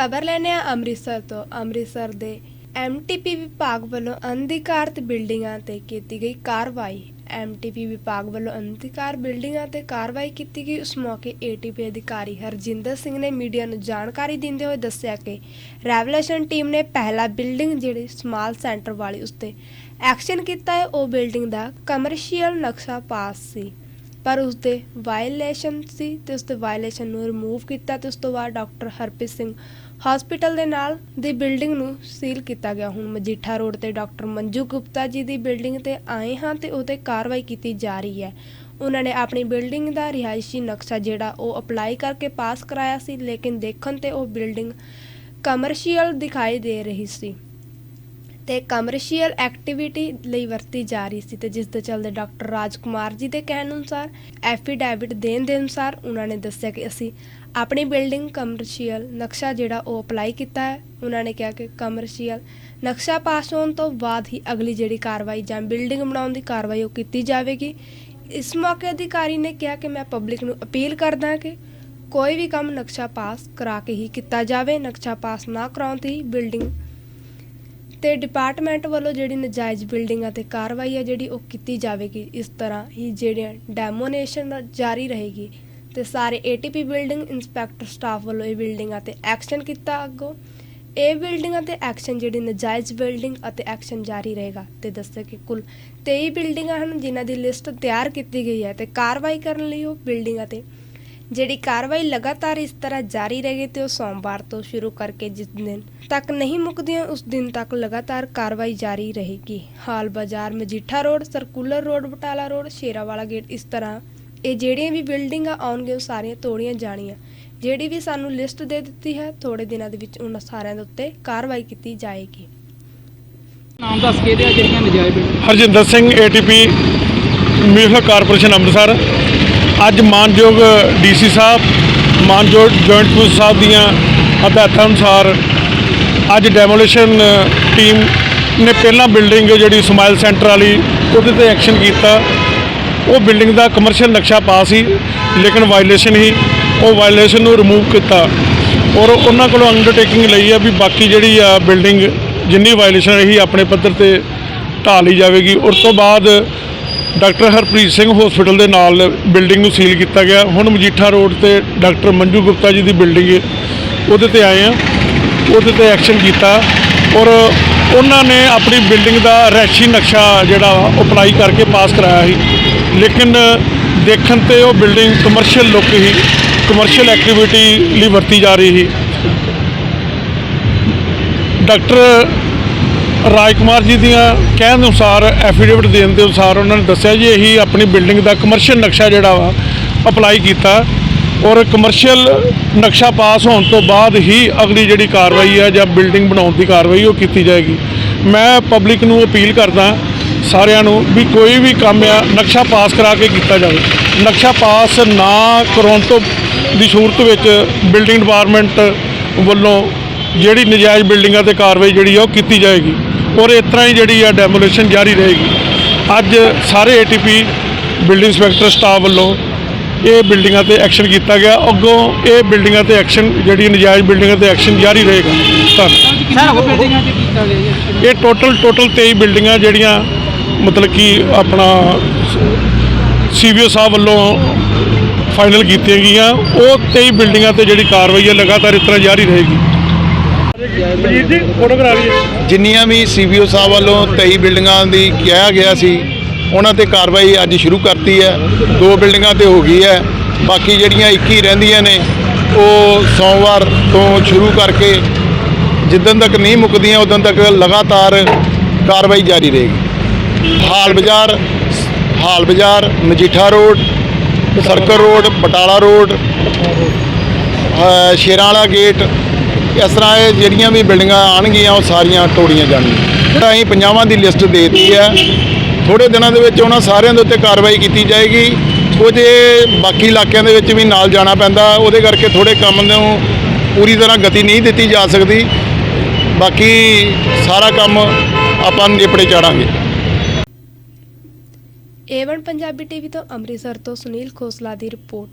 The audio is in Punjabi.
ਖਬਰ ਲੈਣੇ ਆ ਅੰਮ੍ਰਿਤਸਰ ਤੋਂ। ਅੰਮ੍ਰਿਤਸਰ ਦੇ ਐਮਟੀਪੀ ਵਿਭਾਗ ਵੱਲੋਂ ਅਨਧਿਕਾਰਤ ਬਿਲਡਿੰਗਾਂ ਤੇ ਕੀਤੀ ਗਈ ਕਾਰਵਾਈ। ਐਮਟੀਪੀ ਵਿਭਾਗ ਵੱਲੋਂ ਅਨਧਿਕਾਰ ਬਿਲਡਿੰਗਾਂ ਤੇ ਕਾਰਵਾਈ ਕੀਤੀ ਗਈ। ਉਸ ਮੌਕੇ ਏਟੀਪੀ ਅਧਿਕਾਰੀ ਹਰਜਿੰਦਰ ਸਿੰਘ ਨੇ ਮੀਡੀਆ ਨੂੰ ਜਾਣਕਾਰੀ ਦਿੰਦੇ ਹੋਏ ਦੱਸਿਆ ਕਿ ਰੈਵਲੂਸ਼ਨ ਟੀਮ ਨੇ ਪਹਿਲਾ ਬਿਲਡਿੰਗ ਜਿਹੜੀ ਸਮਾਲ ਸੈਂਟਰ ਵਾਲੀ ਉਸ 'ਤੇ ਐਕਸ਼ਨ ਕੀਤਾ ਹੈ। ਉਹ ਬਿਲਡਿੰਗ ਦਾ ਕਮਰਸ਼ੀਅਲ ਨਕਸ਼ਾ ਪਾਸ ਸੀ। ਪਰ ਉਸ ਦੇ ਵਾਇਲੇਸ਼ਨ ਸੀ ਤੇ ਉਸ ਦੇ ਵਾਇਲੇਸ਼ਨ ਨੂੰ ਰਿਮੂਵ ਕੀਤਾ ਤੇ ਉਸ ਤੋਂ ਬਾਅਦ ਡਾਕਟਰ ਹਰਪ੍ਰੀਤ ਸਿੰਘ ਹਸਪੀਟਲ ਦੇ ਨਾਲ ਦੀ ਬਿਲਡਿੰਗ ਨੂੰ ਸੀਲ ਕੀਤਾ ਗਿਆ। ਹੁਣ ਮਜੀਠਾ ਰੋਡ ਤੇ ਡਾਕਟਰ ਮੰਜੂ ਗੁਪਤਾ ਜੀ ਦੀ ਬਿਲਡਿੰਗ ਤੇ ਆਏ ਹਾਂ ਤੇ ਉਹਤੇ ਕਾਰਵਾਈ ਕੀਤੀ ਜਾ ਰਹੀ ਹੈ। ਉਹਨਾਂ ਨੇ ਆਪਣੀ ਬਿਲਡਿੰਗ ਦਾ ਰਿਹਾਇਸ਼ੀ ਨਕਸ਼ਾ ਜਿਹੜਾ ਉਹ ਅਪਲਾਈ ਕਰਕੇ ਪਾਸ ਕਰਾਇਆ ਸੀ, ਲੇਕਿਨ ਦੇਖਣ ਤੇ ਉਹ ਬਿਲਡਿੰਗ ਕਮਰਸ਼ੀਅਲ ਦਿਖਾਈ ਦੇ ਰਹੀ ਸੀ। ਤੇ ਕਮਰਸ਼ੀਅਲ ਐਕਟੀਵਿਟੀ ਲਈ ਵਰਤੀ ਜਾ ਰਹੀ ਸੀ ਤੇ ਜਿਸ ਦੇ ਚੱਲਦੇ ਡਾਕਟਰ ਰਾਜਕੁਮਾਰ ਜੀ ਦੇ ਕਹਿਣ ਅਨੁਸਾਰ ਐਫੀਡੈਵਿਟ ਦੇਣ ਦੇ ਅਨੁਸਾਰ ਉਹਨਾਂ ਨੇ ਦੱਸਿਆ ਕਿ ਅਸੀਂ ਆਪਣੀ ਬਿਲਡਿੰਗ ਕਮਰਸ਼ੀਅਲ ਨਕਸ਼ਾ ਜਿਹੜਾ ਉਹ ਅਪਲਾਈ ਕੀਤਾ ਹੈ। ਉਹਨਾਂ ਨੇ ਕਿਹਾ ਕਿ ਕਮਰਸ਼ੀਅਲ ਨਕਸ਼ਾ ਪਾਸ ਹੋਣ ਤੋਂ ਬਾਅਦ ਹੀ ਅਗਲੀ ਜਿਹੜੀ ਕਾਰਵਾਈ ਜਾਂ ਬਿਲਡਿੰਗ ਬਣਾਉਣ ਦੀ ਕਾਰਵਾਈ ਉਹ ਕੀਤੀ ਜਾਵੇਗੀ। ਇਸ ਮੌਕੇ ਅਧਿਕਾਰੀ ਨੇ ਕਿਹਾ ਕਿ ਮੈਂ ਪਬਲਿਕ ਨੂੰ ਅਪੀਲ ਕਰਦਾ ਕਿ ਕੋਈ ਵੀ ਕੰਮ ਨਕਸ਼ਾ ਪਾਸ ਕਰਾ ਕੇ ਹੀ ਕੀਤਾ ਜਾਵੇ। ਨਕਸ਼ਾ ਪਾਸ ਨਾ ਕਰਾਉਣ ਤੇ ਹੀ ਬਿਲਡਿੰਗ ਤੇ ਡਿਪਾਰਟਮੈਂਟ ਵੱਲੋਂ ਜਿਹੜੀ ਨਜਾਇਜ਼ ਬਿਲਡਿੰਗਾਂ ਤੇ ਕਾਰਵਾਈ ਹੈ ਜਿਹੜੀ ਉਹ ਕੀਤੀ ਜਾਵੇਗੀ, ਇਸ ਤਰ੍ਹਾਂ ਹੀ ਜਿਹੜੀਆਂ ਡੈਮੋਨੇਸ਼ਨ ਜਾਰੀ ਰਹੇਗੀ ਤੇ ਸਾਰੇ ਏਟੀਪੀ ਬਿਲਡਿੰਗ ਇੰਸਪੈਕਟਰ ਸਟਾਫ ਵੱਲੋਂ ਇਹ ਬਿਲਡਿੰਗਾਂ ਤੇ ਐਕਸ਼ਨ ਕੀਤਾ ਅੱਗੋਂ। ਇਹ ਬਿਲਡਿੰਗਾਂ ਤੇ ਐਕਸ਼ਨ ਜਿਹੜੀ ਨਜਾਇਜ਼ ਬਿਲਡਿੰਗ ਅਤੇ ਐਕਸ਼ਨ ਜਾਰੀ ਰਹੇਗਾ ਤੇ ਦੱਸਿਆ ਕਿ ਕੁੱਲ 23 ਬਿਲਡਿੰਗਾਂ ਹਨ, ਜਿਨ੍ਹਾਂ ਦੀ ਲਿਸਟ ਤਿਆਰ ਕੀਤੀ ਗਈ ਹੈ ਤੇ ਕਾਰਵਾਈ ਕਰਨ ਲਈ ਉਹ ਬਿਲਡਿੰਗਾਂ ਤੇ ਜਿਹੜੀ ਕਾਰਵਾਈ ਲਗਾਤਾਰ ਇਸ ਤਰ੍ਹਾਂ ਜਾਰੀ ਰਹੇਗੀ ਤੇ ਉਹ ਸੋਮਵਾਰ ਤੋਂ ਸ਼ੁਰੂ ਕਰਕੇ ਜਿਸ ਦਿਨ ਤੱਕ ਨਹੀਂ ਮੁੱਕਦੀਆਂ ਉਸ ਦਿਨ ਤੱਕ ਲਗਾਤਾਰ ਕਾਰਵਾਈ ਜਾਰੀ ਰਹੇਗੀ। Hall Bazaar Majitha road circular road Batala road Sherawala gate ਇਸ ਤਰ੍ਹਾਂ ਇਹ ਜਿਹੜੀਆਂ ਵੀ ਬਿਲਡਿੰਗਾਂ ਆਉਣਗੀਆਂ ਉਹ ਸਾਰੀਆਂ ਤੋੜੀਆਂ ਜਾਣੀਆਂ। ਜਿਹੜੀ ਵੀ ਸਾਨੂੰ ਲਿਸਟ ਦੇ ਦਿੱਤੀ ਹੈ ਥੋੜੇ ਦਿਨਾਂ ਦੇ ਵਿੱਚ ਉਹਨਾਂ ਸਾਰਿਆਂ ਦੇ ਉੱਤੇ ਕਾਰਵਾਈ ਕੀਤੀ ਜਾਏਗੀ। ਨਾਮ ਦੱਸ ਕੇ ਦਿਆ ਜਿਹੜੀਆਂ ਨਜਾਇਜ਼ Harjinder Singh ATP municipal corporation Amritsar. ਅੱਜ ਮਾਨਯੋਗ ਡੀਸੀ ਸਾਹਿਬ, ਮਾਨਯੋਗ ਜੁਆਇੰਟ ਪੁਲਿਸ ਸਾਹਿਬ ਦੀਆਂ ਹਦਾਇਤਾਂ ਅਨੁਸਾਰ ਅੱਜ ਡੈਮੋਲੀਸ਼ਨ ਟੀਮ ਨੇ ਪਹਿਲਾਂ ਬਿਲਡਿੰਗ ਜਿਹੜੀ ਸਮਾਈਲ ਸੈਂਟਰ ਵਾਲੀ, ਉਹਦੇ ਤੇ ਐਕਸ਼ਨ ਕੀਤਾ। ਉਹ ਬਿਲਡਿੰਗ ਦਾ ਕਮਰਸ਼ੀਅਲ ਨਕਸ਼ਾ ਪਾਸ ਸੀ, ਲੇਕਿਨ ਵਾਇਲੇਸ਼ਨ ਹੀ, ਉਹ ਵਾਇਲੇਸ਼ਨ ਨੂੰ ਰਿਮੂਵ ਕੀਤਾ। ਔਰ ਉਹਨਾਂ ਕੋਲੋਂ ਅੰਡਰਟੇਕਿੰਗ ਲਈ ਆ ਵੀ ਬਾਕੀ ਜਿਹੜੀ ਆ ਬਿਲਡਿੰਗ ਜਿੰਨੀ ਵਾਇਲੇਸ਼ਨ ਰਹੀ, ਆਪਣੇ ਪੱਧਰ ਤੇ ਢਾਹ ਲਈ ਜਾਵੇਗੀ। ਉਸ ਤੋਂ ਬਾਅਦ ਡਾਕਟਰ ਹਰਪ੍ਰੀਤ ਸਿੰਘ ਹਸਪੀਟਲ ਦੇ ਨਾਲ ਬਿਲਡਿੰਗ ਨੂੰ ਸੀਲ ਕੀਤਾ ਗਿਆ। ਹੁਣ ਮਜੀਠਾ ਰੋਡ ਤੇ ਡਾਕਟਰ ਮੰਜੂ ਗੁਪਤਾ ਜੀ ਦੀ ਬਿਲਡਿੰਗ ਹੈ ਉਹਦੇ ਤੇ ਆਏ ਆ। ਉਹਦੇ ਤੇ ਐਕਸ਼ਨ ਕੀਤਾ। ਔਰ ਉਹਨਾਂ ਨੇ ਆਪਣੀ ਬਿਲਡਿੰਗ ਦਾ ਰੈਸ਼ੀ ਨਕਸ਼ਾ ਜਿਹੜਾ ਵਾ ਅਪਲਾਈ ਕਰਕੇ ਪਾਸ ਕਰਾਇਆ ਸੀ। ਲੇਕਿਨ ਦੇਖਣ ਤੇ ਉਹ ਬਿਲਡਿੰਗ ਕਮਰਸ਼ੀਅਲ ਲੁੱਕ ਹੀ ਕਮਰਸ਼ੀਅਲ ਐਕਟੀਵਿਟੀ ਲਈ ਵਰਤੀ ਜਾ ਰਹੀ ਸੀ। ਡਾਕਟਰ ਰਾਜਕੁਮਾਰ ਜੀ ਦੀਆਂ ਕਹਿਣ ਅਨੁਸਾਰ ਐਫੀਡੇਵਿਟ ਦੇਣ ਦੇ ਅਨੁਸਾਰ ਉਹਨਾਂ ਨੇ ਦੱਸਿਆ ਜੀ, ਇਹੀ ਆਪਣੀ ਬਿਲਡਿੰਗ ਦਾ ਕਮਰਸ਼ੀਅਲ ਨਕਸ਼ਾ ਜਿਹੜਾ ਵਾ ਅਪਲਾਈ ਕੀਤਾ ਔਰ ਕਮਰਸ਼ੀਅਲ ਨਕਸ਼ਾ ਪਾਸ ਹੋਣ ਤੋਂ ਬਾਅਦ ਹੀ ਅਗਲੀ ਜਿਹੜੀ ਕਾਰਵਾਈ ਹੈ ਜਾਂ ਬਿਲਡਿੰਗ ਬਣਾਉਣ ਦੀ ਕਾਰਵਾਈ ਉਹ ਕੀਤੀ ਜਾਏਗੀ। ਮੈਂ ਪਬਲਿਕ ਨੂੰ ਅਪੀਲ ਕਰਦਾ ਸਾਰਿਆਂ ਨੂੰ ਵੀ ਕੋਈ ਵੀ ਕੰਮ ਆ, ਨਕਸ਼ਾ ਪਾਸ ਕਰਾ ਕੇ ਕੀਤਾ ਜਾਵੇ। ਨਕਸ਼ਾ ਪਾਸ ਨਾ ਕਰਾਉਣ ਤੋਂ ਦੀ ਸੂਰਤ ਵਿੱਚ ਬਿਲਡਿੰਗ ਡਿਪਾਰਟਮੈਂਟ ਵੱਲੋਂ ਜਿਹੜੀ ਨਜਾਇਜ਼ ਬਿਲਡਿੰਗਾਂ ਤੇ ਕਾਰਵਾਈ ਜਿਹੜੀ ਆ ਉਹ ਕੀਤੀ ਜਾਏਗੀ। ਔਰ ਇਸ ਤਰ੍ਹਾਂ ਹੀ ਜਿਹੜੀ ਆ ਡੈਮੋਲੀਸ਼ਨ ਜਾਰੀ ਰਹੇਗੀ। ਅੱਜ ਸਾਰੇ ਏਟੀਪੀ ਬਿਲਡਿੰਗ ਇੰਸਪੈਕਟਰ ਸਟਾਫ ਵੱਲੋਂ ਇਹ ਬਿਲਡਿੰਗਾਂ ਤੇ ਐਕਸ਼ਨ ਕੀਤਾ ਗਿਆ। ਅੱਗੋਂ ਇਹ ਬਿਲਡਿੰਗਾਂ ਤੇ ਐਕਸ਼ਨ ਜਿਹੜੀ ਨਜਾਇਜ਼ ਬਿਲਡਿੰਗਾਂ ਤੇ ਐਕਸ਼ਨ ਜਾਰੀ ਰਹੇਗਾ। ਧੰਨਵਾਦ। ਇਹ ਟੋਟਲ ਟੋਟਲ 23 ਬਿਲਡਿੰਗਾਂ ਜਿਹੜੀਆਂ ਮਤਲਬ ਕਿ ਆਪਣਾ ਸੀਵੀਓ ਸਾਹਿਬ ਵੱਲੋਂ ਫਾਈਨਲ ਕੀਤੀਆਂ ਗਈਆਂ। ਉਹ 23 ਬਿਲਡਿੰਗਾਂ ਤੇ ਜਿਹੜੀ ਕਾਰਵਾਈ ਹੈ ਲਗਾਤਾਰ ਇਸ ਤਰ੍ਹਾਂ ਜਾਰੀ ਰਹੇਗੀ। ਮਜੀਦ ਜੀ ਫੋਟੋਗ੍ਰਾਫੀ ਜਿੰਨੀਆਂ ਵੀ ਸੀਬੀਓ ਸਾਹਿਬ ਵੱਲੋਂ 23 ਬਿਲਡਿੰਗਾਂ ਦੀ ਕਿਹਾ ਗਿਆ ਸੀ ਉਹਨਾਂ ਤੇ ਕਾਰਵਾਈ ਅੱਜ ਸ਼ੁਰੂ ਕਰਤੀ ਹੈ। ਦੋ ਬਿਲਡਿੰਗਾਂ ਤੇ ਹੋ ਗਈ ਹੈ। ਬਾਕੀ ਜਿਹੜੀਆਂ 21 ਰਹਿੰਦੀਆਂ ਨੇ ਉਹ ਸੋਮਵਾਰ ਤੋਂ ਸ਼ੁਰੂ ਕਰਕੇ ਜਿੱਦਣ ਤੱਕ ਨਹੀਂ ਮੁੱਕਦੀਆਂ ਉਦੋਂ ਤੱਕ ਲਗਾਤਾਰ ਕਾਰਵਾਈ ਜਾਰੀ ਰਹੇਗੀ। Hall Bazaar Hall Bazaar Majitha road circle road Batala road ਅ, ਸ਼ੇਰਾਂ ਵਾਲਾ ਗੇਟ ਇਸ ਤਰ੍ਹਾਂ ਇਹ ਜਿਹੜੀਆਂ ਵੀ ਬਿਲਡਿੰਗਾਂ ਆਣਗੀਆਂ ਉਹ ਸਾਰੀਆਂ ਤੋੜੀਆਂ ਜਾਣਗੀਆਂ। ਤਾਂ ਅਸੀਂ ਪੰਜਾਬਾਂ ਦੀ ਲਿਸਟ ਦੇਤੀ ਹੈ। ਥੋੜੇ ਦਿਨਾਂ ਦੇ ਵਿੱਚ ਉਹਨਾਂ ਸਾਰਿਆਂ ਦੇ ਉੱਤੇ ਕਾਰਵਾਈ ਕੀਤੀ ਜਾਏਗੀ। ਕੁਝ ਇਹ ਬਾਕੀ ਇਲਾਕਿਆਂ ਦੇ ਵਿੱਚ ਵੀ ਨਾਲ ਜਾਣਾ ਪੈਂਦਾ। ਉਹਦੇ ਕਰਕੇ ਥੋੜੇ ਕੰਮ ਨੂੰ ਪੂਰੀ ਤਰ੍ਹਾਂ ਗਤੀ ਨਹੀਂ ਦਿੱਤੀ ਜਾ ਸਕਦੀ। ਬਾਕੀ ਸਾਰਾ ਕੰਮ ਆਪਾਂ ਨਿਪੜੇ ਚਾੜਾਂਗੇ। ਏਵਨ ਪੰਜਾਬੀ ਟੀਵੀ ਤੋਂ ਅੰਮ੍ਰਿਤਸਰ ਤੋਂ ਸੁਨੀਲ ਖੋਸਲਾ ਦੀ ਰਿਪੋਰਟ।